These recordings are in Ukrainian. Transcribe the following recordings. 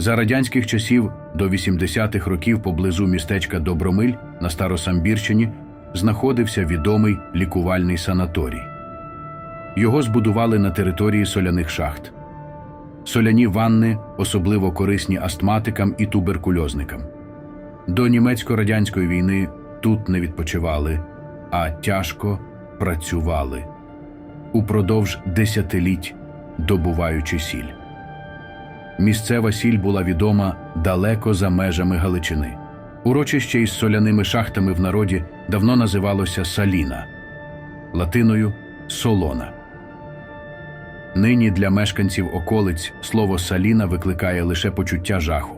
За радянських часів до 80-х років поблизу містечка Добромиль на Старосамбірщині знаходився відомий лікувальний санаторій. Його збудували на території соляних шахт. Соляні ванни особливо корисні астматикам і туберкульозникам. До німецько-радянської війни тут не відпочивали, а тяжко працювали упродовж десятиліть добуваючи сіль. Місцева сіль була відома далеко за межами Галичини. Урочище із соляними шахтами в народі давно називалося Саліна, латиною солона. Нині для мешканців околиць слово Саліна викликає лише почуття жаху.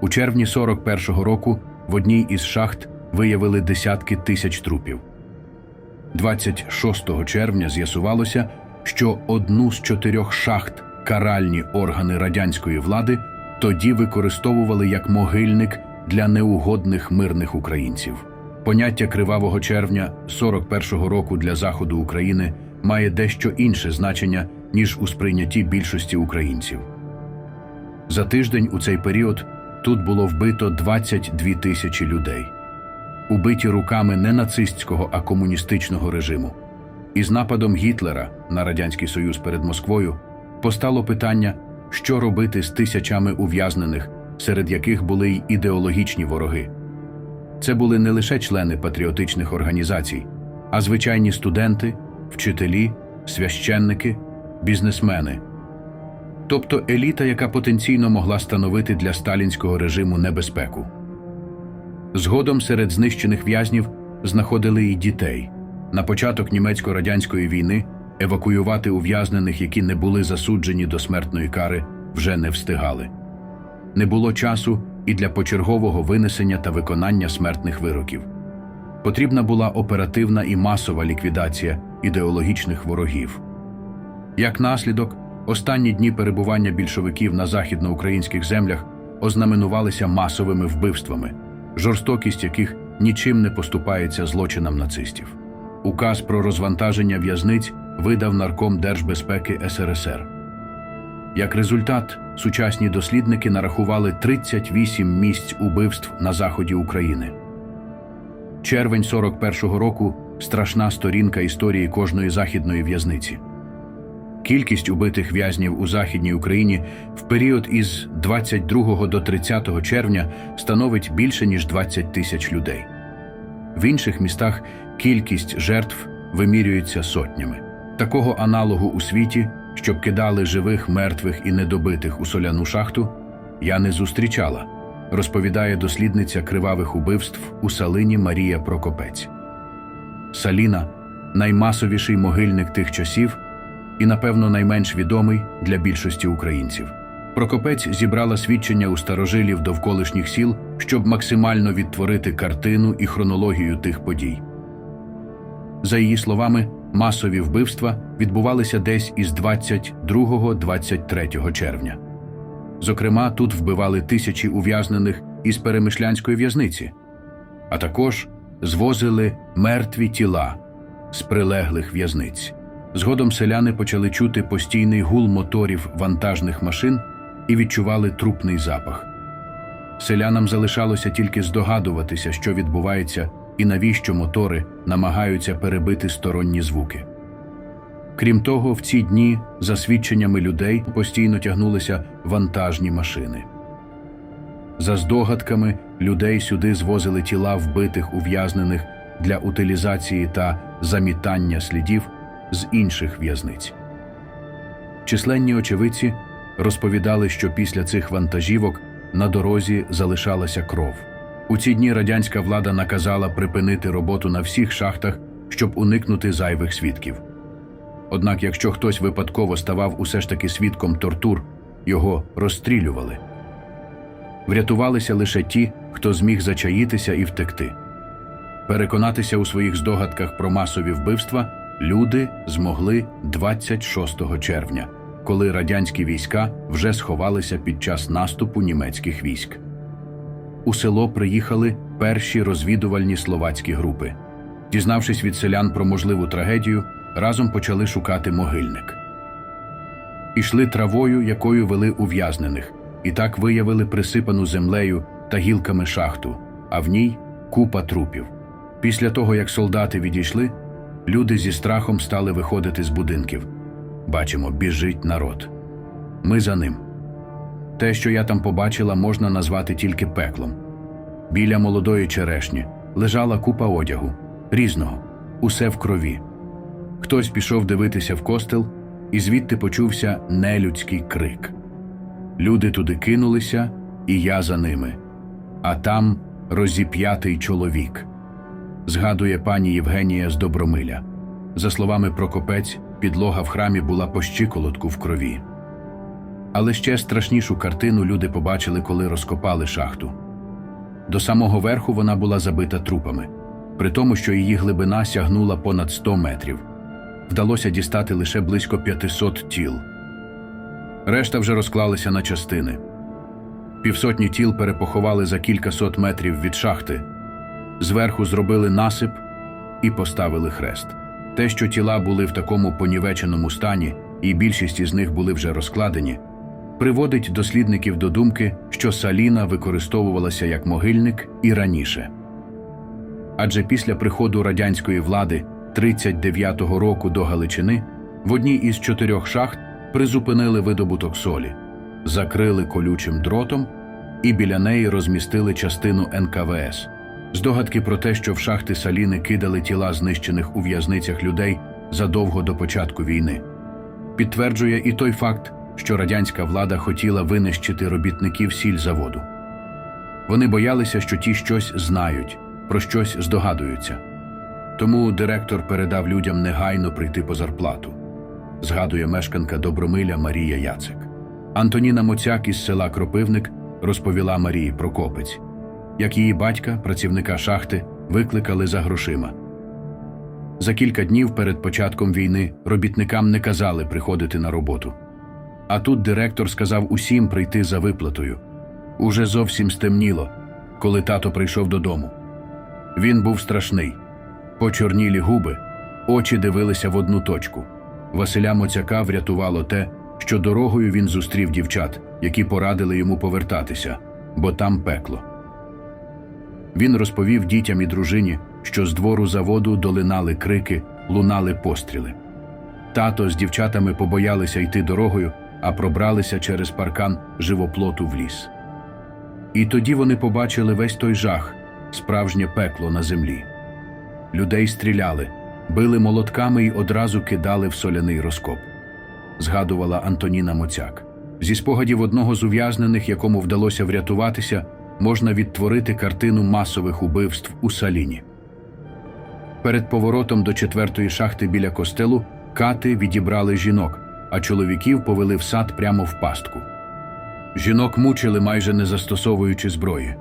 У червні 41-го року в одній із шахт виявили десятки тисяч трупів. 26 червня з'ясувалося, що одну з чотирьох шахт каральні органи радянської влади тоді використовували як могильник для неугодних мирних українців. Поняття кривавого червня 41-го року для заходу України має дещо інше значення, ніж у сприйнятті більшості українців. За тиждень у цей період тут було вбито 22 тисячі людей, убиті руками не нацистського, а комуністичного режиму. Із нападом Гітлера на Радянський Союз перед Москвою постало питання, що робити з тисячами ув'язнених, серед яких були й ідеологічні вороги. Це були не лише члени патріотичних організацій, а звичайні студенти, вчителі, священники, бізнесмени. Тобто еліта, яка потенційно могла становити для сталінського режиму небезпеку. Згодом серед знищених в'язнів знаходили і дітей. На початок німецько-радянської війни евакуювати ув'язнених, які не були засуджені до смертної кари, вже не встигали. Не було часу і для почергового винесення та виконання смертних вироків. Потрібна була оперативна і масова ліквідація ідеологічних ворогів. Як наслідок, останні дні перебування більшовиків на західноукраїнських землях ознаменувалися масовими вбивствами, жорстокість яких нічим не поступається злочинам нацистів. Указ про розвантаження в'язниць видав Нарком Держбезпеки СРСР. Як результат, сучасні дослідники нарахували 38 місць убивств на заході України. Червень 41-го року страшна сторінка історії кожної західної в'язниці. Кількість убитих в'язнів у Західній Україні в період із 22 до 30 червня становить більше ніж 20 тисяч людей. В інших містах кількість жертв вимірюється сотнями. Такого аналогу у світі, щоб кидали живих, мертвих і недобитих у соляну шахту, я не зустрічала, розповідає дослідниця кривавих убивств у Салині Марія Прокопець. Саліна наймасовіший могильник тих часів і, напевно, найменш відомий для більшості українців. Прокопець зібрала свідчення у старожилів довколишніх сіл, щоб максимально відтворити картину і хронологію тих подій. За її словами, масові вбивства відбувалися десь із 22-23 червня. Зокрема, тут вбивали тисячі ув'язнених із перемишлянської в'язниці, а також звозили мертві тіла з прилеглих в'язниць. Згодом селяни почали чути постійний гул моторів вантажних машин і відчували трупний запах. Селянам залишалося тільки здогадуватися, що відбувається і навіщо мотори намагаються перебити сторонні звуки. Крім того, в ці дні, за свідченнями людей, постійно тягнулися вантажні машини. За здогадками, людей сюди звозили тіла вбитих ув'язнених для утилізації та замітання слідів з інших в'язниць. Численні очевидці розповідали, що після цих вантажівок на дорозі залишалася кров. У ці дні радянська влада наказала припинити роботу на всіх шахтах, щоб уникнути зайвих свідків. Однак, якщо хтось випадково ставав усе ж таки свідком тортур, його розстрілювали. Врятувалися лише ті, хто зміг зачаїтися і втекти. Переконатися у своїх здогадках про масові вбивства люди змогли 26 червня, коли радянські війська вже сховалися під час наступу німецьких військ. У село приїхали перші розвідувальні словацькі групи. Дізнавшись від селян про можливу трагедію, разом почали шукати могильник. Ішли травою, якою вели ув'язнених, і так виявили присипану землею та гілками шахту, а в ній купа трупів. Після того, як солдати відійшли, люди зі страхом стали виходити з будинків. Бачимо, біжить народ. Ми за ним. Те, що я там побачила, можна назвати тільки пеклом. Біля молодої черешні лежала купа одягу, різного, усе в крові. Хтось пішов дивитися в костел, і звідти почувся нелюдський крик. Люди туди кинулися, і я за ними. А там розіп'ятий чоловік. Згадує пані Євгенія з Добромиля. За словами Прокопець, підлога в храмі була по щиколотку в крові. Але ще страшнішу картину люди побачили, коли розкопали шахту. До самого верху вона була забита трупами, при тому, що її глибина сягнула понад 100 метрів. Вдалося дістати лише близько 500 тіл. Решта вже розклалися на частини. Півсотні тіл перепоховали за кількасот метрів від шахти. Зверху зробили насип і поставили хрест. Те, що тіла були в такому понівеченому стані, і більшість із них були вже розкладені, приводить дослідників до думки, що саліна використовувалася як могильник і раніше. Адже після приходу радянської влади 39-го року до Галичини в одній із чотирьох шахт призупинили видобуток солі, закрили колючим дротом і біля неї розмістили частину НКВС. Здогадки про те, що в шахти Саліни кидали тіла знищених у в'язницях людей задовго до початку війни. Підтверджує і той факт, що радянська влада хотіла винищити робітників сільзаводу. Вони боялися, що ті щось знають, про щось здогадуються. Тому директор передав людям негайно прийти по зарплату, згадує мешканка Добромиля Марія Яцик. Антоніна Моцяк із села Кропивник розповіла Марії Прокопець, як її батька, працівника шахти, викликали за грошима. За кілька днів перед початком війни робітникам не казали приходити на роботу. А тут директор сказав усім прийти за виплатою. Уже зовсім стемніло, коли тато прийшов додому. Він був страшний. Почорнілі губи, очі дивилися в одну точку. Василя Моцяка врятувало те, що дорогою він зустрів дівчат, які порадили йому повертатися, бо там пекло. Він розповів дітям і дружині, що з двору заводу долинали крики, лунали постріли. Тато з дівчатами побоялися йти дорогою, а пробралися через паркан живоплоту в ліс. І тоді вони побачили весь той жах, справжнє пекло на землі. Людей стріляли, били молотками і одразу кидали в соляний розкоп. Згадувала Антоніна Моцяк. Зі спогадів одного з ув'язнених, якому вдалося врятуватися, можна відтворити картину масових убивств у Саліні. Перед поворотом до четвертої шахти біля костелу кати відібрали жінок, а чоловіків повели в сад прямо в пастку. Жінок мучили, майже не застосовуючи зброї.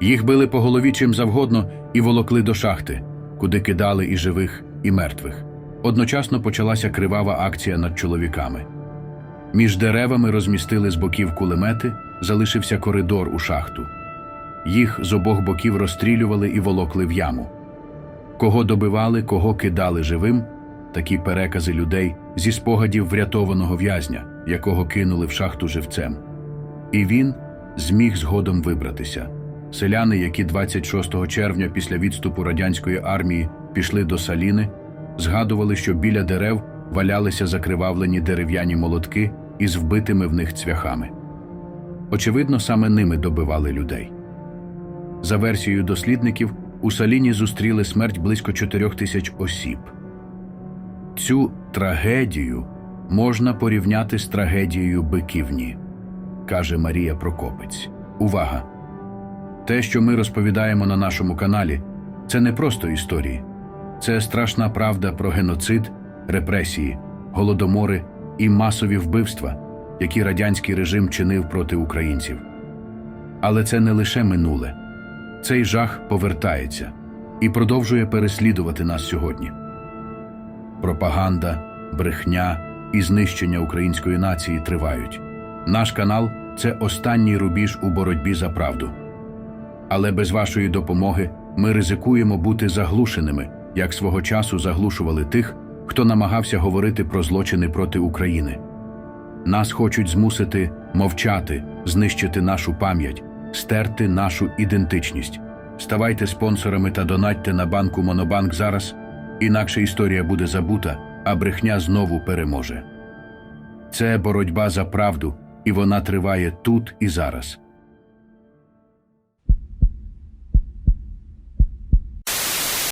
Їх били по голові чим завгодно і волокли до шахти, куди кидали і живих, і мертвих. Одночасно почалася кривава акція над чоловіками. Між деревами розмістили з боків кулемети, залишився коридор у шахту. Їх з обох боків розстрілювали і волокли в яму. Кого добивали, кого кидали живим, такі перекази людей зі спогадів врятованого в'язня, якого кинули в шахту живцем. І він зміг згодом вибратися. Селяни, які 26 червня після відступу радянської армії пішли до Саліни, згадували, що біля дерев валялися закривавлені дерев'яні молотки із вбитими в них цвяхами. Очевидно, саме ними добивали людей. За версією дослідників, у Саліні зустріли смерть близько 4 тисяч осіб. Цю трагедію можна порівняти з трагедією Биківні, каже Марія Прокопець. Увага! Те, що ми розповідаємо на нашому каналі, це не просто історії, це страшна правда про геноцид, репресії, голодомори і масові вбивства, які радянський режим чинив проти українців. Але це не лише минуле. Цей жах повертається і продовжує переслідувати нас сьогодні. Пропаганда, брехня і знищення української нації тривають. Наш канал це останній рубіж у боротьбі за правду. Але без вашої допомоги ми ризикуємо бути заглушеними, як свого часу заглушували тих, хто намагався говорити про злочини проти України. Нас хочуть змусити мовчати, знищити нашу пам'ять, стерти нашу ідентичність. Ставайте спонсорами та донатьте на банку Монобанк зараз, інакше історія буде забута, а брехня знову переможе. Це боротьба за правду, і вона триває тут і зараз.